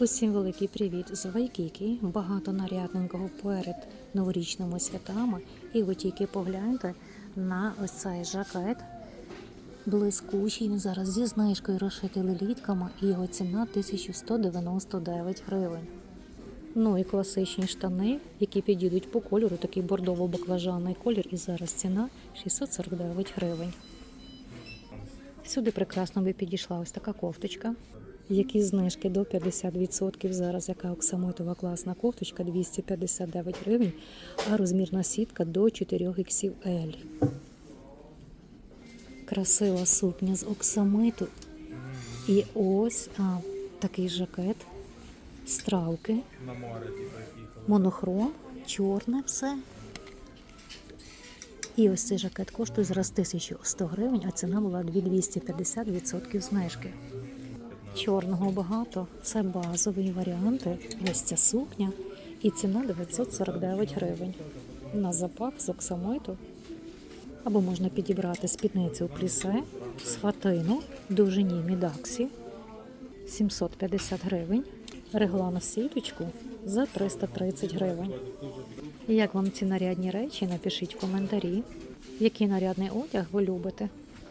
Усім великий привіт з Вайкіки. Багато нарядненького перед новорічними святами. І ви тільки погляньте на ось цей жакет. Блискучий він зараз зі знижкою розшитий лелітками і його ціна 1199 гривень. Ну і класичні штани, які підійдуть по кольору, такий бордово-баклажанний колір, і зараз ціна 649 гривень. Сюди прекрасно би підійшла ось така кофточка. Які знижки до 50% зараз, яка оксамитова класна кофточка 259 гривень, а розмірна сітка до 4 XL. Красива сукня з оксамиту. І ось а, такий жакет з травки, На море їхав. монохром, чорне все. І ось цей жакет коштує зараз 1100 гривень, а ціна була 2250% знижки. Чорного багато. Це базові варіанти. Ось ця сукня. І ціна 949 гривень. На запах з оксамиту. Або можна підібрати спідницю плісе з фатину, довжині мідаксі 750 гривень. Реглану сіточку за 330 гривень. Як вам ці нарядні речі? Напишіть в коментарі, який нарядний одяг ви любите.